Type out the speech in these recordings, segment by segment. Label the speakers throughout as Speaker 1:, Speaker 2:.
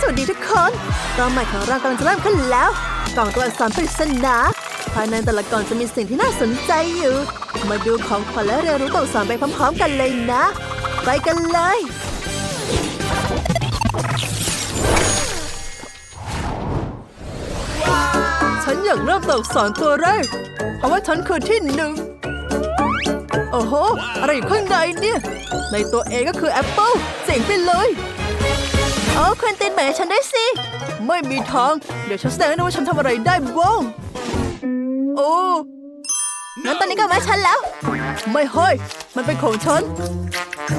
Speaker 1: สวัสดีทุกคนตอนใหม่ของเรากำลังจะเริ่มขึ้นแล้วกล่องตัวอักษรปริศนาภายในแต่ละกล่องจะมีสิ่งที่น่าสนใจอยู่ มาดูของขวัญและเรียนรู้ตัวอักษรไปพร้อม ๆ กันเลยนะ ไปกันเลย ฉันอยากเริ่มตัวอักษรตัวแรก เพราะว่าฉันคือที่หนึ่งโอ้โห อะไรอยู่ข้างในเนี่ย ในตัวเองก็คือแอปเปิลเจ๋งไปเลย โอ้ควินตินแหมฉันได้สิ ไม่มีทาง เดี๋ยวฉันแสดงให้ดูว่าฉันทำอะไรได้บ้างโอ้งั้นตอนนี้ก็มาฉันแล้ว ไม่เฮ้ยมันเป็นของฉัน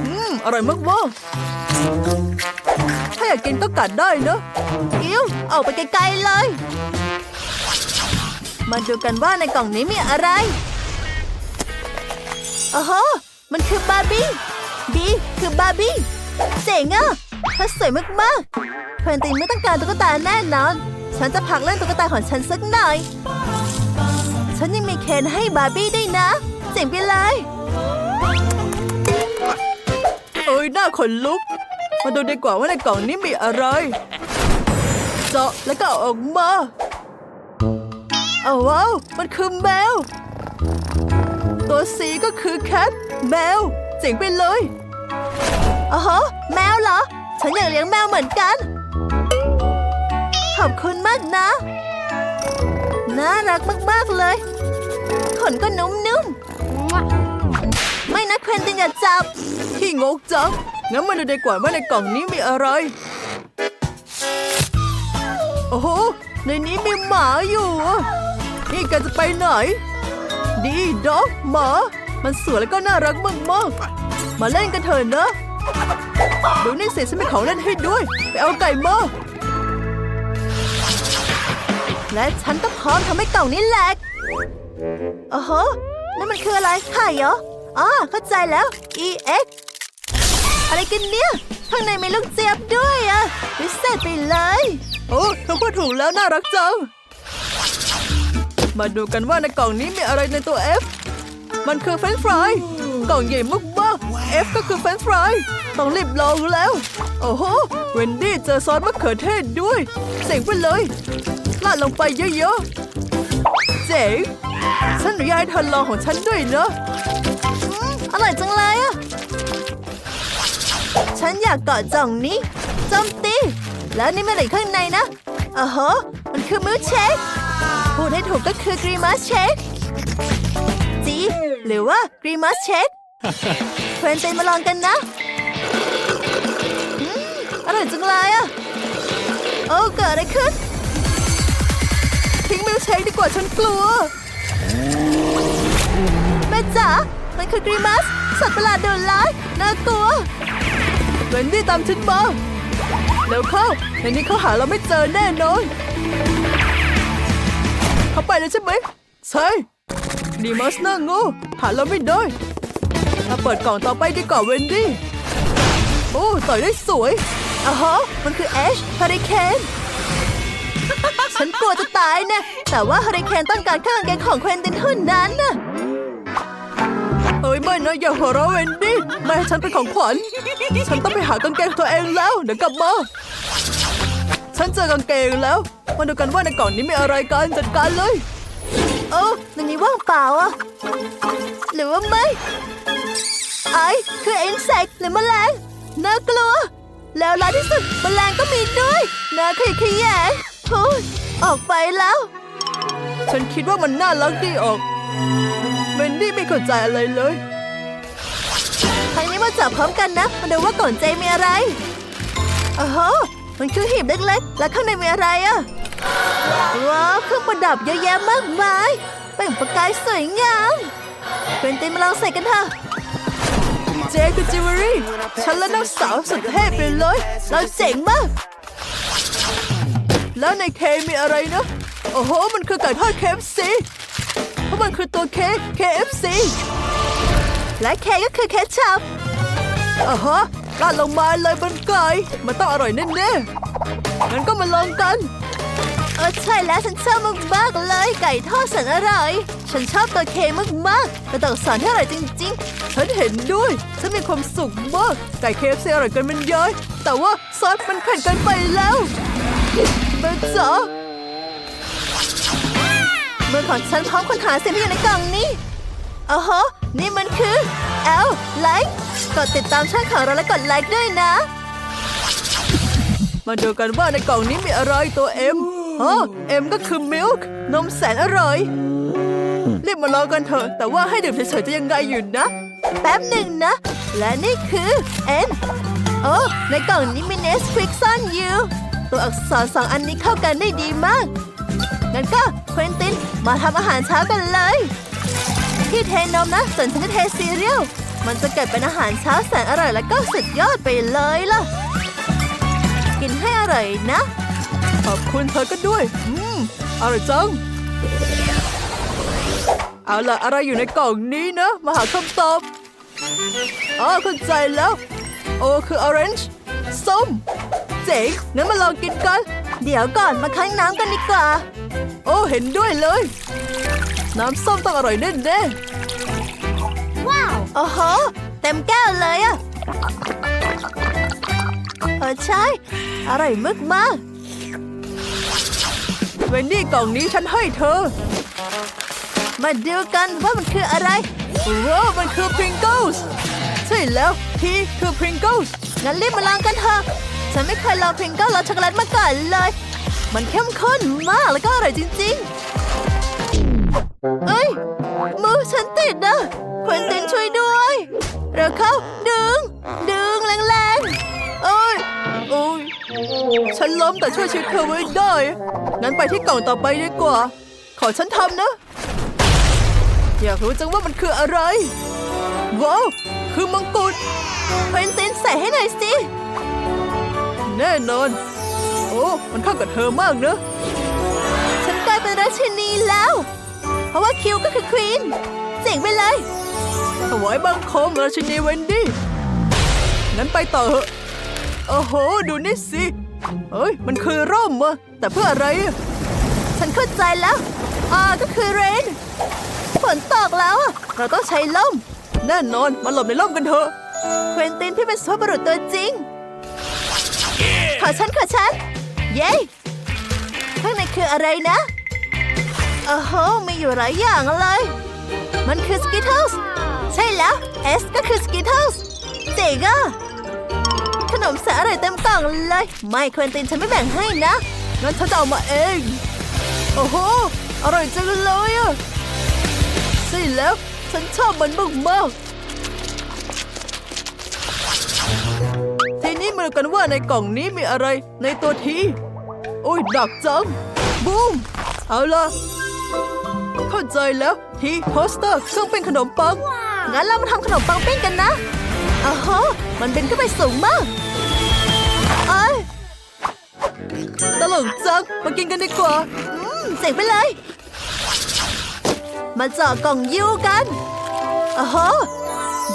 Speaker 1: อืม อร่อยมากมาถ้าอยากกินก็กัดได้นะอิ้วออกไปไกลๆเลย มาดูกันว่าในกล่องนี้มีอะไรโอ้โหมันคือบาร์บี้บีคือบาร์บี้เจ๋งอะ เธอสวยมากๆเพนตินไม่ต้องการตุ๊กตาแน่นอน ฉันจะพักเล่นตุ๊กตาของฉันสักหน่อย ฉันยังมีเคนให้บาร์บี้ด้วยนะ เจ๋งไปเลยเอ้ยหน้าขนลุก มาดูดีกว่าว่าในกล่องนี้มีอะไร เจาะแล้วก็เอาออกมาเอาว้าวมันคือแมว ตัวสีก็คือแคทแมวเจ๋งไปเลยอ๋อแมวเหรอ ฉันอยากเลี้ยงแมวเหมือนกัน ขอบคุณมากนะ น่ารักมาก ๆ เลย ขนก็นุ่มๆ ไม่นะเควนตินอย่าจับ ที่งกจัง งั้นมาดูดีกว่าว่าในกล่องนี้มีอะไร โอ้โห ในนี้มีหมาอยู่ นี่แกจะไปไหน ดีด็อกหมา มันสวยแล้วก็น่ารักมากๆ มาเล่นกันเถอะนะ ดูนี่เสียฉันมีของเล่นให้ด้วย ไปเอาไก่มาและฉันก็พร้อมทำให้กล่องนี้แหลกโอ้โหนั่นมันคืออะไรไข่เหรออ๋อเข้าใจแล้ว EX อะไรกันเนี่ย ข้างในมีลูกเจี๊ยบด้วยอะพิเศษไปเลย โอ้เธอพูดถูกแล้วน่ารักจัง มาดูกันว่าในกล่องนี้มีอะไรในตัว F มันคือเฟรนฟราย กล่องใหญ่มากๆ F ก็คือเฟรนช์ฟรายต้องรีบลองแล้ว โอ้โหเวนดี้เจอซอสมะเขือเทศด้วยเจ๋งไปเลยลาดลงไปเยอะๆ เจ๋งฉันอนุญาตให้เธอลองของฉันด้วยเนอะอืมอร่อยจังเลยอะฉันอยากเกาะจ่องนี้โจมตี แล้วนี่มันอะไรข้างในนะอ๋อฮะมันคือมิลค์เชคพูดให้ถูกก็คือกรีมัสเชคจีหรือว่ากรีมัสเชค เพื่อนเตนมาลองกันนะอร่อยจังเลยอะโอ้เกิดอะไรขึ้น ทิ้งมิลเชคดีกว่าฉันกลัว แม่จ๋า มันคือกรีมัส สัตว์ประหลาดดุร้ายน่ากลัวเวนดี้ตามฉันมาเร็วเข้าในนี้เขาหาเราไม่เจอแน่นอนเขาไปแล้วใช่ไหม ใช่ดีมัสน่าง่หาเราไม่ได้ เปิดกล่องต่อไปดีกว่าเวนดี้ โอ้ต่อยได้สวยอะฮะมันคือแอชฮาริเคนฉันกลัวจะตายนะ แต่ว่าฮาริเคนต้องการเครื่องกางเกงของเควินตินเท่านั้นนะเอ้ยไม่นะอย่าหัวเราะเวนดี้ไม่ให้ฉันเป็นของขวัญ ฉันต้องไปหากางเกงตัวเองแล้ว เดี๋ยวกลับมาฉันเจอกางเกงแล้ว มาดูกันว่าในกล่องนี้มีอะไรกันจัดการเลย เออในนี้ว่างเปล่าอะหรือว่าไม่ ไอคืออินเสกหรือแมลงน่ากลัว แล้วร้ายที่สุดแมลงก็มีด้วยน่าขยะแขยงโอ้ยออกไปแล้ว ฉันคิดว่ามันน่ารักดีออกเวนดี้ไม่เข้าใจอะไรเลยทางนี้มาจับพร้อมกันนะมาดูว่าก่อนเจมีอะไรโอ้โหมันคือหีบเล็กๆ แล้วข้างในมีอะไรอะว้าวเครื่องประดับเยอะแยะมากมายเปล่งประกายสวยงามเป็นตินมาลองใส่กันเถอะ เจคือจิวเวลรี่ฉันและน้องสาวสุดเทพไปเลย เราเจ๋งมาก แล้วในเคมีอะไรนะ โอ้โห มันคือไก่ทอด KFC เพราะมันคือตัวเค KFC และเคก็คือเคชัพอ่าฮะราดลงมาเลยบนไก่มันต้องอร่อยแน่ๆงั้นก็มาลองกัน อใช่แล้วฉันชอบมากๆเลย ไก่ทอดแสนอร่อย ฉันชอบตัวเคมากๆแต่ตัวสารที่อร่อยจริง ๆ ฉันเห็นด้วย ฉันมีความสุขมากไก่เคฟซีอร่อยเกันมันเยอะแต่ว่าซอสมันแข็งเกินไปแล้วเบนจ๋ามือของฉันพร้อมค้นหาสิ่งที่อยู่ในกล่องนี้อ๋อฮะนี่มันคือเอลไลค์กดติดตามช่องของเราและกดไลค์ด้วยนะ มาดูกันว่าในกล่องนี้มีอะไรตัวเอ็ม อ๋อเอ็มก็คือมิลค์นมแสนอร่อยรีบมาลองกันเถอะ แต่ว่าให้ดื่มเฉยๆจะยังไงอยู่นะ แป๊บหนึ่งนะ และนี่คือเอ็นโอ้ในกล่องนี้มีเนสควิกซ่อนอยู่ตัวอักษรสองอันนี้เข้ากันได้ดีมากงั้นก็เควินตินมาทำอาหารเช้ากันเลย ที่เทนมนะส่วนฉันจะเทซีเรียลมันจะเกิดเป็นอาหารเช้าแสนอร่อยและก็สุดยอดไปเลยล่ะ กินให้อร่อยนะ ขอบคุณเธอก็ด้วย อืมอร่อยจัง เอาล่ะ อะไรอยู่ในกล่องนี้นะ มาหาคำตอบอ๋อเข้าใจแล้ว โอคือ orange ส้ม เจ๋งงั้นมาลองกินกัน เดี๋ยวก่อนมาคั้นน้ำกันดีกว่า โอ้เห็นด้วยเลย น้ำส้มต้องอร่อยแน่ๆว้าวโอ้โหเต็มแก้วเลยอะเออใช่ อร่อยมากมากๆ เวนนี่กล่องนี้ฉันให้เธอ มาดูกันว่ามันคืออะไรว้าวมันคือ Pringles ใช่แล้วพี่คือ Pringles งั้นรีบมาลองกันเถอะฉันไม่เคยลอง Pringles รสช็อกโกแลตมาก่อนเลย มันเข้มข้นมากแล้วก็อร่อยจริง ๆ เอ้ยมือฉันติดนะควินตินช่วยด้วย เร็วเข้า ดึง ดึงแรงๆเอ้ย โอ้ยฉันล้มแต่ช่วยชีวิตเธอไว้ได้ งั้นไปที่กล่องต่อไปดีกว่า ขอฉันทำนะ อยากรู้จังว่ามันคืออะไร ว้าว คือมังกรควินตินใส่ให้หน่อยสิ แน่นอน โอ้ มันเข้ากับเธอมากเนอะ ฉันกลายเป็นราชินีแล้ว เพราะว่าคิวก็คือควีน เจ๋งไปเลยถวายบังคมราชินีเวนดี้งั้นไปต่อเถอะ โอ้โห ดูนี่สิ เฮ้ย มันคือร่มอะแต่เพื่ออะไรอะฉันเข้าใจแล้วอ่าก็คือเรน ฝนตกแล้วอะเราต้องใช้ล่ม แน่นอน มาหลบในร่มกันเถอะ เควินตินที่เป็นสุภาพบุรุษตัวจริง ขอฉันขอฉัน เย้ข้างในคืออะไรนะโอ้โหมีอยู่หลายอย่างเลย มันคือสกิทเทิลส์ใช่แล้ว S ก็คือสกิทเทิลส์เจ๋งอะข นมแสนอร่อยเต็มกล่องเลย ไม่เควินตินฉันไม่แบ่งให้นะงั้นฉันจะเอามาเอง โอ้โห อร่อยจังเลยอะใช่แล้ว ฉันชอบมันมากๆทีนี้มาดูกันว่าในกล่องนี้มีอะไรในตัวทีโอ้ยดักจัง บูม เอาล่ะเข้าใจแล้วทีโพสเตอร์เครื่องปิ้งขนมปัง งั้นเรามาทำขนมปังปิ้งกันนะอ้าวฮะมันเป็นขึ้นไปสูงมาก ตลกจัง มากินกันดีกว่า อืมเจ๋งไปเลย มาเจาะกล่องยูกันโอ้โห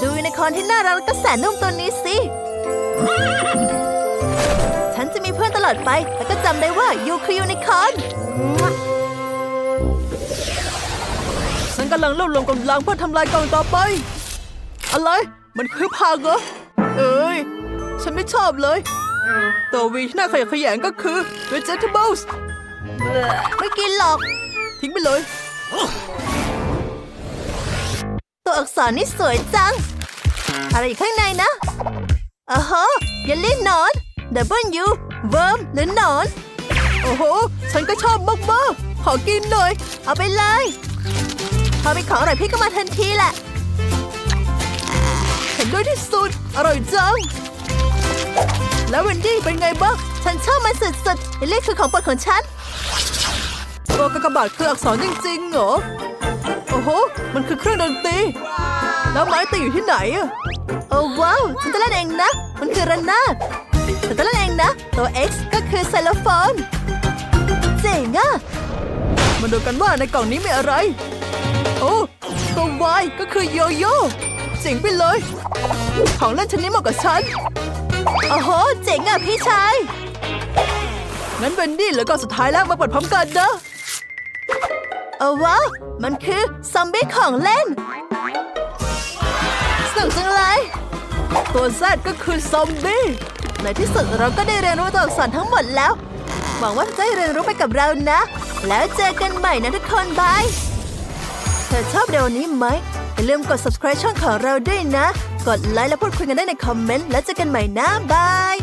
Speaker 1: ดูยูนิคอร์นที่น่ารักและก็แสนนุ่มตัวนี้สิ ฉันจะมีเพื่อนตลอดไป แล้วก็จำได้ว่ายูคือยูนิคอร์น ฉันกำลังรวบรวมกำลังเพื่อทำลายกล่องต่อไป อะไร มันคือผักเหรอ เอ้ย ฉันไม่ชอบเลย ตัววีที่น่าขยะแขยงก็คือ vegetables ไม่กินหรอก ทิ้งไปเลย ตัวอักษรนี่สวยจัง อะไรอยู่ข้างในนะอ๋อฮะอย่าเล่นหนอน W เวิร์มหรือหนอน โอ้โห ฉันก็ชอบมากๆขอกินหน่อย เอาไปเลยพอเป็นของอร่อยพี่ก็มาทันทีแหละเห็นด้วยที่สุด อร่อยจัง แล้วเวนดี้เป็นไงบ้าง ฉันชอบมันสุดๆเลลี่คือของโปรดของฉันตัวกากบาทคืออักษรจริงๆเหรอ โอ้โห มันคือเครื่องดนตรี แล้วไม้ตีอยู่ที่ไหนอะโอ้ว้าวฉันจะเล่นเองนะ มันคือระนาดฉันจะเล่นเองนะ ตัว X ก็คือไซโลโฟน เจ๋งอะมาดูกันว่าในกล่องนี้มีอะไร โอ้ตัว Y ก็คือโยโย่เจ๋งไปเลย ของเล่นชนิดเหมาะกับฉัน โอ้โห เจ๋งอะพี่ชาย งั้นเวนดี้เหลือก่อนสุดท้ายแล้วมาเปิดพร้อมกันนะเอาวะ มันคือซอมบี้ของเล่นสนุกจังเลย ตัวแซดก็คือซอมบี้ ในที่สุดเราก็ได้เรียนรู้ตัวอักษรทั้งหมดแล้ว หวังว่าจะได้เรียนรู้ไปกับเรานะ แล้วเจอกันใหม่นะทุกคนบาย เธอชอบเดี๋ยวนี้ไหมอย่าลืมกด subscribe ช่องของเราด้วยนะ กดไลค์และพูดคุยกันได้ในคอมเมนต์ แล้วเจอกันใหม่นะบาย